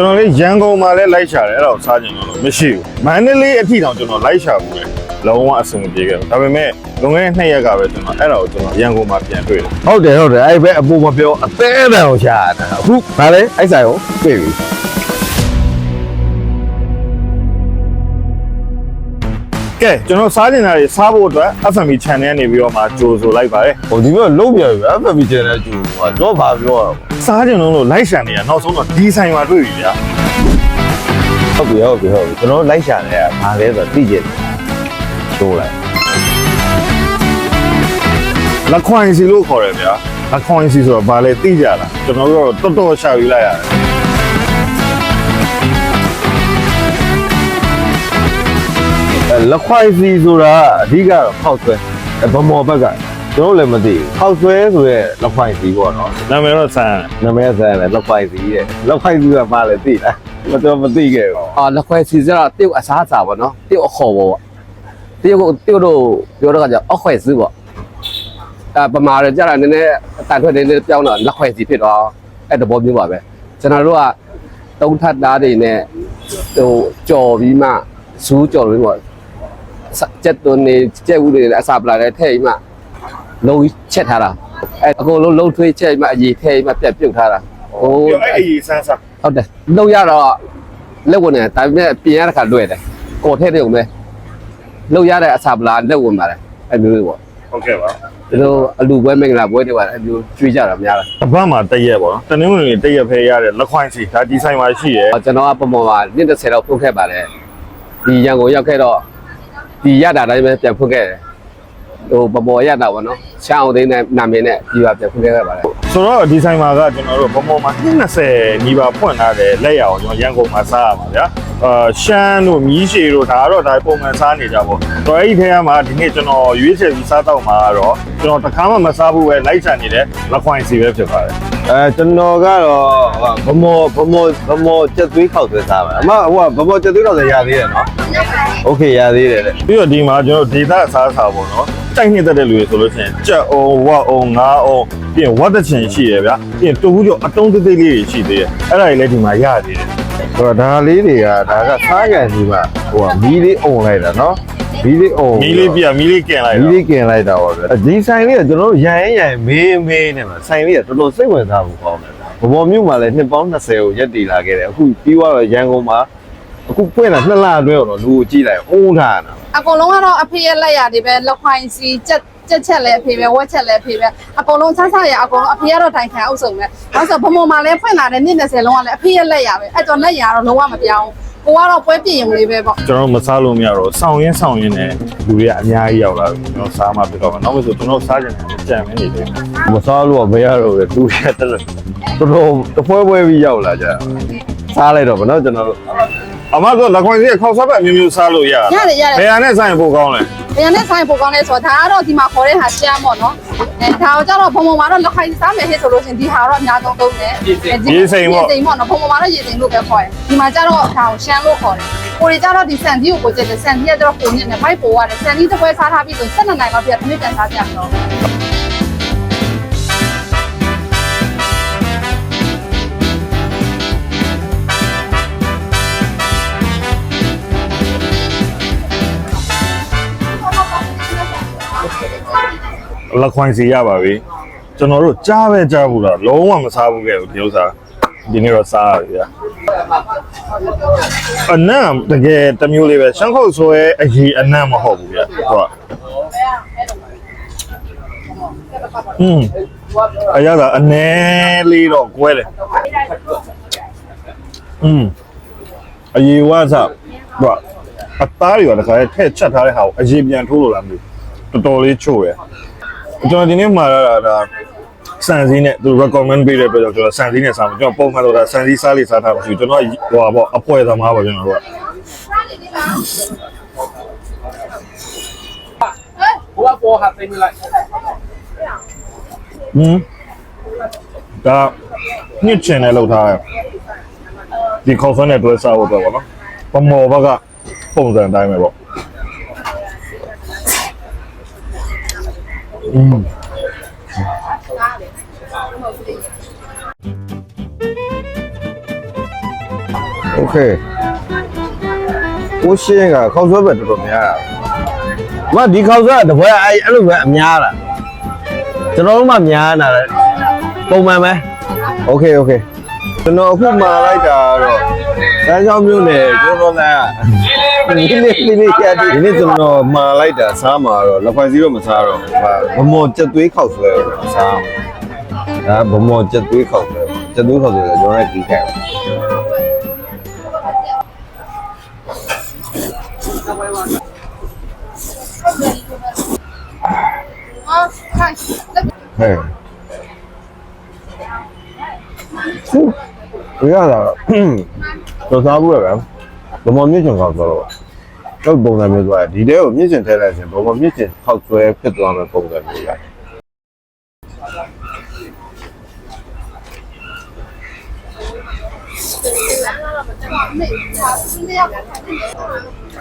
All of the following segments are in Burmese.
ကျွန်တော်လေးရန်ကုန်မှာလည်းလိုက်ရှာတယ်အဲ့ဒါကိုစားကြင်လို့မရှိဘူးမန္တလေးအထိတောင်ကျွန်တော်လိုက်ရှာဘူးလေလုံးဝအဆင်မပြေခဲ့ဘူးဒါပေမဲ့လွန်ခဲ့တဲ့နှစ်ရက်ကပဲကျွန်တော်အဲ့ဒါကိုကျွန်တော်ရန်ကုန်မှာပြန်တွေ့တယ်ဟုတ်တယ်ဟုတ်တယ်အဲ့ဘက်အပူမပြောအသေးအတန်ကိုရှာတာအခုဗာလဲအဲ့ဆိုင်ကိုပြေပြီကဲကျွန်တော်စားကျင်တာတွေစားဖို့အတွက် FMB channel ကနေပြီးတော့မှကြိုဆိုလိုက်ပါတယ်ဟိုဒီမျိုးလုံးပြန်ပြီ FB channel ကျူဟိုတော့ဘာပြောရ စားကျင်လုံးလို့လိုက်ရှာနေရနောက်ဆုံးတော့ဒီဆိုင်မှာတွေ့ပြီဗျာဟုတ်ပြီဟုတ်ပြီဟုတ်ပြီကျွန်တော်လိုက်ရှာနေတာဘာလဲဆိုတော့သိကြတယ်တိုးလိုက်လက်ခွိုင်းစီလို့ခေါ်တယ်ဗျာလက်ခွိုင်းစီဆိုတော့ဘာလဲသိကြလားကျွန်တော်တို့တော့တော်တော်ရှာယူလိုက်ရတယ်အဲလက်ခွိုက်စီဆိုတာအဓိကတော့ခောက်ဆွဲအဲဗမော်ဘက်က ကျွန်တော်လည်းမသိဘူးခောက်ဆွဲဆိုရဲလက်ခွိုက်စီပေါ့နော်နာမည်တော့ဆန်နာမည်ဆန်တယ်လက်ခွိုက်စီတဲ့လက်ခွိုက်စီကဘာလဲသိလားမတော်မသိခဲ့ဘူးအာလက်ခွဲစီစတော့တရုတ်အစားအစာပေါ့နော်တရုတ်အခေါ်ပေါ့တရုတ်ကိုတရုတ်တို့ပြောတော့ကကြအခွဲစပေါ့အဲပမာရကြတာနည်းနည်းအတန်ထွက်နည်းနည်းပြောင်းတော့လက်ခွဲစီဖြစ်တော့အဲ့တဘောမျိုးပါပဲကျွန်တော်တို့ကတုံးထပ်သားတွေနဲ့ဟိုကြော်ပြီးမှဇူးကြော်ပြီးပေါ့စက်သွန်းနေကြက်ဦးတွေအစာပလာတွေထည့်ပြီးမှ လုံးချက်ထားတာအဲအကုန်လုံးလုံးထွေးချက်ပြီးမှအရေးထည့်ပြီးမှပြတ်ပြုတ်ထားတာဟိုပြောအဲ့အကြီးဆန်းစားဟုတ်တယ်လုံးရတော့လက်ဝင်တယ်ဒါပေမဲ့ပြင်ရတဲ့ခါလွယ်တယ်ကော်ထဲတဲ့ုံပဲလုံးရတဲ့အစာပလာလက်ဝင်ပါတယ်အဲမျိုးတွေပေါ့ဟုတ်ကဲ့ပါဒီလိုအလူပွဲမင်္ဂလာပွဲတွေပါအဲမျိုးကျွေးကြတာများတယ်တပတ်မှာတရက်ပေါ့နော်တနင်္ဂနွေနေ့တရက်ဖဲရတဲ့လက်ခွိုင်းစီဒါဒီဆိုင်မှာရှိတယ်ကျွန်တော်ကပုံပေါ်မှာနှစ်30တော့ဖွင့်ခဲ့ပါတယ်ဒီရန်ကုန်ရောက်ခဲ့တော့ဒီရတာတိုင်းပဲပြန်ဖွင့်ခဲ့တယ် ဟိုပပေါ်ရတာပေါ့နော်ချောင်းသိန်းနဲ့နာမည်နဲ့ဒီပါပြန်ဖွင့်ခဲ့ခဲ့ပါတယ် ဆိုတော့ဒီဆိုင်မှာကကျွန်တော်တို့ဘုံဘုံမှာ20နီးပါးဖွင့်ထားတယ်လက်ရအောင်ကျွန်တော်ရန်ကုန်မှာစားရပါဗျာအာရှမ်းတို့မြီးရှည်တို့ဒါကတော့ဒါပုံမှန်စားနေကြပေါ့တော့အဲ့ဒီထဲမှာဒီနေ့ကျွန်တော်ရွေးချယ်ပြီးစားတော့မှာကတော့ကျွန်တော်တခါမှမစားဘူးပဲလိုက်ချန်နေတဲ့လက်ခွိုင်းစီပဲဖြစ်ပါတယ် အဲကျွန်တော်ကတော့ဗမော်ဗမော်ဗမော်ချက်သွေးခောက်သွေးစားပါအမဟိုကဗမော်ချက်သွေးခောက်သွေးရသေးတယ်နော်โอเคရသေးတယ်တဲ့ ပြီးတော့ဒီမှာကျွန်တော်ဒေတာအစားအစာပေါ့နော် ကြိုက်နှစ်သက်တဲ့လူတွေဆိုလို့ရှိရင်ကြက်အောင်ဝက်အောင်ငါးအောင်ပြီးရင်ဝတ်တချင်ရှိရဗျာပြီးရင်တူဘူးကျော်အတုံးသေးသေးလေးတွေရှိသေးတယ်အဲ့ဒါတွေလည်းဒီမှာရသေးတယ်ဆိုတော့ဒါလေးတွေကဒါကစားကန်ကြီးမှဟိုကမီးလေးအုံလိုက်တာနော်မီးလေးအုံမီးလေးပြမီးလေးကင်လိုက်မီးတော့လေးกินလိုက်တာပေါ့ဗျာဒီဆိုင်လေးကကျွန်တော်တို့ရန်ရင်ရန်မေးမေးနေမှာဆိုင်လေးကတော်တော်စိတ်ဝင်စားဖို့ကောင်းတယ်ဘဘောမြို့မှာလည်းနှစ်ပေါင်း20ကိုရက်တည်လာခဲ့တယ်အခုပြီးသွားတော့ရန်ကုန်မှာ အခုဖွင့်လာနှစ်လအတွင်းတော့လူကိုကြည့်လိုက်အုံးထားတာအကုန်လုံးကတော့အဖေရဲ့လက်ရတွေပဲလက်ခွိုင်းစီကြက်ကြက်ချက်လည်းအဖေပဲဝက်ချက်လည်းအဖေပဲအကုန်လုံးဆန်းဆန်းရအကုန်လုံးအဖေကတော့တိုင်ခံအုပ်စုံပဲဘာလို့ဆိုဘမုံမှာလည်းဖွင့်လာတဲ့နေ့20လုံးကလည်းအဖေရဲ့လက်ရပဲအဲ့တော့လက်ရကတော့လုံးဝမပြောင်းကိုကတော့ပွဲပြင်ရုံလေးပဲပေါ့ကျွန်တော်တို့မစားလို့မရတော့စောင်းရင်းစောင်းရင်းနဲ့လူတွေကအများကြီးရောက်လာပြီကျွန်တော်စားမှပြတော့မှာနောက်မှဆိုကျွန်တော်စားကြတယ်ကြံမင်းနေတယ်မစားလို့ကမရတော့ဘူးလူရက်တက်တော်တော်တပွဲပွဲပြီးရောက်လာကြတာစားလိုက်တော့ဗောနော်ကျွန်တော်တို့ အမကလက်ခွင်စီခေါက်စားပတ်မျိုးမျိုးစားလို့ရရတယ်ရတယ် ဘယ်ဟာနဲ့ဆိုင်ဖို့ကောင်းလဲဘယ်နဲ့ဆိုင်ပိုကောင်းလဲဆိုတော့ဒါကတော့ဒီမှာခေါ်တဲ့ဟာရှမ်းပေါ့နော်အဲဒါတော့ကျတော့ဘုံဘုံမှာတော့လက်ခိုင်းစားမယ်ဟဲ့ဆိုလို့ရှင်ဒီဟာတော့အများဆုံးသုံးတယ်ရေစိမ်ပေါ့နော်ဘုံဘုံမှာတော့ရေစိမ်လို့ပဲခေါ်တယ်ဒီမှာကျတော့ဒါကိုရှမ်းလို့ခေါ်တယ်ကိုရီကျတော့ဒီစန်ဒီကိုကိုကျတဲ့စန်ဒီကကျတော့ပုံနဲ့နဲ့မိုက်ပိုရတယ်စန်ဒီတစ်ပွဲစားထားပြီးဆို7နိုင်လောက်ပြခဏပြန်စားပြန်တော့ လက်ခွင်စီရပါပြီကျွန်တော်တို့ကြားပဲကြားဘူးလားလုံးဝမစားဘူးခဲ့ဘူးဒီဥစ္စာဒီနေ့တော့စားရပြီဗျာအနံ့တကယ်တစ်မျိုးလေးပဲရှမ်းခုတ်ဆိုရဲအကြီးအနံ့မဟုတ်ဘူးဗျာဟုတ်อืมအရသာအနဲလေးတော့ကွဲတယ်อืมအရေးဝါစားဟုတ်အသားတွေကတခါထည့်ချက်ထားတဲ့ဟာကိုအရေးပြန်ထိုးလို့လားမသိဘူးတော်တော်လေးချို့ရယ် ကျွန်တော်ဒီနေ့မှာဒါဒါစံစည်းနဲ့သူ recommend ပေးတဲ့အတွက်ကျွန်တော်စံစည်းနဲ့စားမှာကျွန်တော်ပုံမှန်တော့ဒါစံစည်းစားလေးစားထားမှရှိဘူးကျွန်တော်ဟိုပါပေါ့အဖွဲသမားပါကျွန်တော်တို့ကဘိုးကပေါ်ဟာသိနေလိုက်ဟင်းဒါညစ်ချင်တယ်လောက်ထားရဒီခေါက်ဆွမ်းနဲ့တွဲစားဖို့တော့ဗောနော်ပမော်ဘက်ကပုံစံအတိုင်းပဲပေါ့ อืม โอเคကိုရှင်းကခေါက်ဆွဲပဲတော်တော်များတာမဒီခေါက်ဆွဲကတပွဲအဲ့အဲ့လိုပဲအများလားကျွန်တော်တို့မှများတာလေပုံမှန်ပဲโอเคโอเคကျွန်တော်အခုမှာလိုက်တာတော့စမ်းချောင်းမျိုးနဲ့ကျွန်တော်လည်း ဒီနေ့ဒီနေ့ကြာဒီနေ့ကျွန်တော်မှာလိုက်တာစားမှာတော့လက်ခွန်စီတော့မစားတော့ဗမော်ကြက်သွေးခောက်ဆွဲတော့စားဒါဗမော်ကြက်သွေးခောက်ဆွဲကြက်သွေးခောက်ဆွဲလည်းကျွန်တော်လည်းကြီးခဲ့ပါဟဲ့ဟုတ်ရတာတော့စားဘူးရပါ ဘမော်မြင့်ချင်ခေါက်ဆွဲတော့တော့ပုံစံမျိုးသွားဒီတဲကိုမြင့်ချင်ထဲလိုက်ရင်ဘမော်မြင့်ချင်ခေါက်ဆွဲဖြစ်သွားမယ်ပုံစံမျိုးရ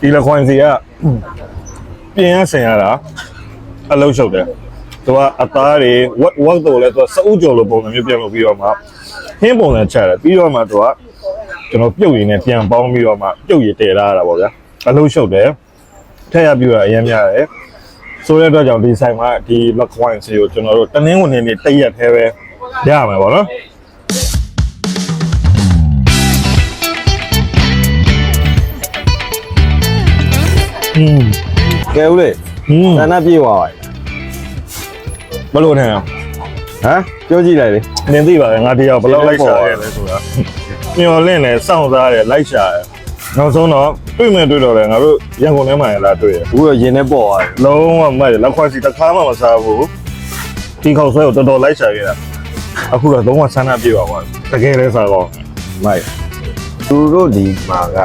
ဒီလက်ခွန်စီကပြင်ရဆင်ရတာအလုံးရှုပ်တယ်သူကအသားတွေ what what တော့လဲသူကစအုပ်ကြော်လိုပုံစံမျိုးပြန်လုပ်ပြီးတော့မှဟင်းပုံစံချက်တယ်ပြီးတော့မှသူက ကျွန်တော်ပြုတ်ရည်နဲ့ပြန်ပေါင်းပြီးတော့မှပြုတ်ရည်တည်လာတာပေါ့ဗျာအလုံးရှုပ်တယ်ထက်ရပြူတာအရင်များတယ်ဆိုတဲ့အတွက်ကြောင့်ဒီဆိုင်မှာဒီလက်ခွန်စီကိုကျွန်တော်တို့တနင်းဝင်နေနေတိတ်ရက်သေးပဲရမှာပေါ့နော်อืม ကဲဦးလေ อืม သန္နပြေးသွားပါ ဘယ်လိုလဲဟမ် ဟမ်ပြောကြည့်လိုက်လေ နင်သိပါရဲ့ငါတရားဘယ်လောက်လိုက်ရှာရဲလဲဆိုတာ မျော်လင့်တယ်စောင့်စားတယ်လိုက်ရှာတယ်နောက်ဆုံးတော့တွေ့မယ်တွေ့တော့လေငါတို့ရန်ကုန်ထဲမှာရလာတွေ့ရဘူးတော့ရင်ထဲပေါ်သွားတယ်လုံးဝမတ်ရလက်ခွက်စီတစ်ခါမှမစားဘူးဒီခေါက်ဆွဲကိုတော်တော်လိုက်ရှာခဲ့တာအခုတော့လုံးဝဆန္ဒပြေပါပါတကယ်လဲစားတော့မိုက်သူတို့ဒီမှာက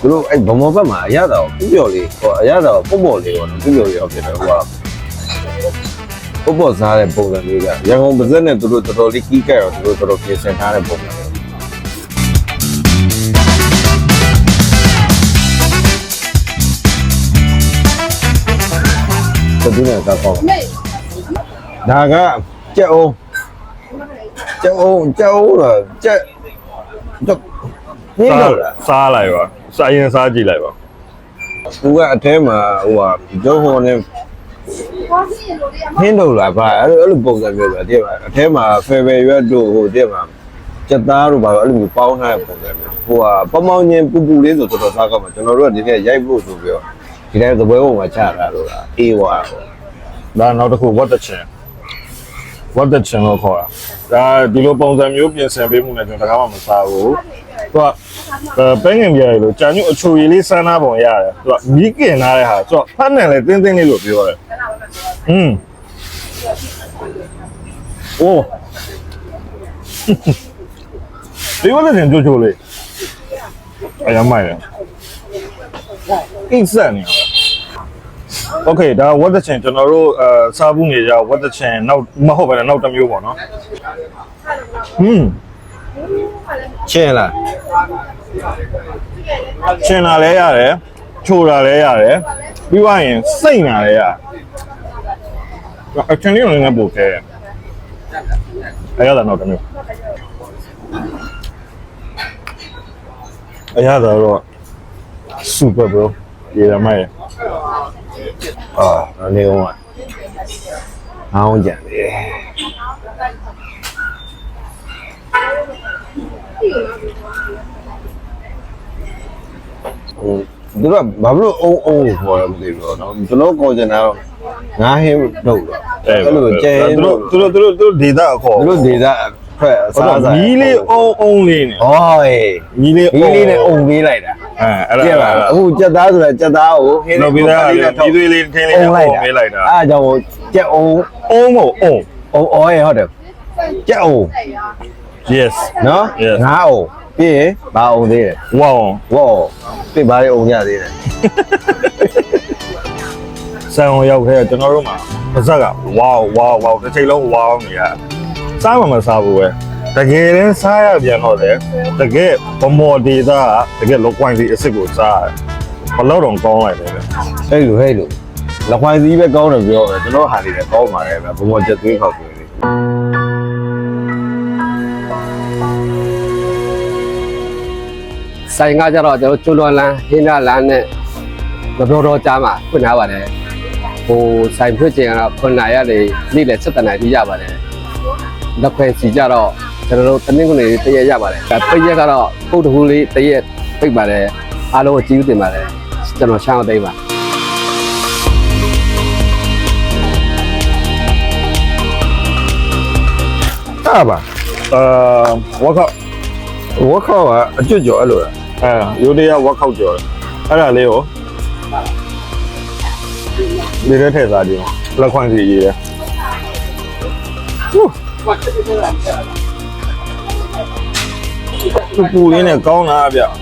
သူတို့အဲ့ဗမောဘက်မှာအရသာကိုပြပြော်လေးဟိုအရသာကိုပေါ့ပေါ့လေးပေါ့နော်ပြပြော်လေးရောက်ဖြစ်တယ်ဟိုကပေါ့ပေါ့စားတဲ့ပုံစံမျိုးကရန်ကုန်ပါဇက်နဲ့သူတို့တော်တော်လေးကြီးကြတော့သူတို့တော်တော်ပြင်ဆင်ထားတဲ့ပုံစံ သတိနဲ့ကောက်ကောက်ဒါကကြက်အောင်ကြက်အောင်ကြက်အောင်လားကြက်တော့ဘင်းတော့လားစားလိုက်ပါစားရင်စားကြည့်လိုက်ပါသူကအထဲမှာဟိုဟာဂျုံဟောနဲ့ဟင်းတော့လားဗာအဲ့လိုအဲ့လိုပုံစံမျိုးဆိုတာတကယ်ပါအထဲမှာဖေဖေရွက်တို့ဟိုတကယ်ပါကြက်သားတို့ဘာလို့အဲ့လိုမျိုးပေါင်းထားတဲ့ပုံစံမျိုးဟိုဟာပေါင်းပေါင်းချင်းပူပူလေးဆိုတော်တော်စားကောက်မှာကျွန်တော်တို့ကဒီနေ့ရိုက်ဖို့ဆိုပြီးတော့ ဒီတိုင်းသပွဲပုံမှာချတာလို့လားအေးဝါ ဒါနောက်တစ်ခု what the chin what the chin လို့ခေါ်တာဒါဒီလိုပုံစံမျိုးပြင်ဆင်ပေးမှုနဲ့ကျွန်တော်တကားမှမစားဘူးသူကအဲပဲငင်ပြရည်လို့ကြာညွအချိုရည်လေးစမ်းသားပုံရတယ်သူကမီးကင်ထားတဲ့ဟာသူကဖတ်နယ်လေတင်းတင်းလေးလို့ပြောတယ်อืมโอ้ဒီဝတ်တဲ့ကြိုးချိုးလေးအရင်မိုက်တယ် အိတ်ဆက်နေတယ် โอเคဒါဝတ်တချင်ကျွန်တော်တို့အဲစားဘူးနေကြဝတ်တချင်နောက်မဟုတ်ပါနဲ့နောက်တစ်မျိုးပေါ့နော်ဟွန်း ချင်းလား ချင်လာလဲရတယ်ချိုလာလဲရတယ်ပြီးသွားရင်စိတ်နာလဲရအချင်လေးလည်းလည်းပို့ခဲတယ်အဲ့ရတာနောက်တစ်မျိုးအဲ့ရတာတော့ super bro ရေရမိုက်အာနေအောင်อ่ะအောင်းကြံတယ်ဟိုသူကဘာလို့အုံအုံကိုခေါ်ရမသိဘူးတော့ကျွန်တော်ခေါ်ချင်တာတော့ငါးဟင်းတော့အဲ့လိုကျဲသူတို့သူတို့သူတို့သူတို့ဒေတာအခေါ်သူတို့ဒေတာထွက်အဟုတ်စားတော့စားမီးလေးအုံအုံလေးနဲ့ဟောအေးမီးလေးဒီလေးနဲ့အုံပေးလိုက်တာ အဲအဲ့ကြည့်ဒါပါအဲ့ဒါအခုကြက်သားဆိုတာကြက်သားကိုဟင်းလောက်ပြီးသားလေးပြီးသွေးလေးထင်းလေးနဲ့ပုံပေးလိုက်တာအားကြောင့်ကြက်အုံအုံးမို့အုံးအုံအော်ရဟုတ်တယ်ကြက်အုံ yes နော် Yes. ငါအုံပြီးရင်ဘာအုံသေးတယ် wow ဝေါပြဘာလေးအုံရသေးတယ်ဆန်အောင်ရောက်ခဲ့ကျွန်တော်တို့မှာပါဇက်က wow wow wow တစ်ချိန်လုံး wow နေရစားမှမစားဘူးပဲ တကယ်တမ်းစားရပြန်တော့လေတကယ်ဗမော်ဒေတာတကယ်လောက်ကွိုင်းစီအစ်စ်ကိုစားတယ်ဘလောက်တော့ကောင်းလိုက်တယ်ဟဲ့လူဟဲ့လူလက်ခွိုင်းစည်းပဲကောင်းတယ်ပြောတယ်ကျွန်တော်ဟာနေတယ်ကောင်းပါတယ်ဗျဘုံဘချက်သွေးခောက်သွေးလေးဆိုင်ကကြတော့ကျွန်တော်ကျွလွန်လန်းဟင်းနာလန်းနဲ့မပြောတော့ကြားမှာဖွင့်ထားပါတယ်ဟိုဆိုင်ဖွင့်ခြင်းကတော့ဖွင့်နိုင်ရတယ်နေ့လယ်7တနာရီရပါတယ်လက်ခွဲစီကြတော့ ကျွန်တော်တို့တနင်္ဂနွေတရက်ရပါတယ်ပိတ်ရက်ကတော့ပုတ်တဟူးလေးတရက်ပိတ်ပါတယ်အားလုံးကိုကြည့်ဦးတင်ပါတယ်ကျွန်တော်ရှောင်းသိမ်းပါအဲ့ပါအာဝက်ခောက်ဝက်ခောက်ကအကျွတ်ကျော်အဲ့လိုလားအဲရိုးတရားဝက်ခောက်ကြော်တယ်အဲ့ဒါလေးကိုဒီထဲထည့်စားကြည့်လက်ခွန့်စီရေးတယ် ပူပူလေးနဲ့ကောင်းလားဗျ။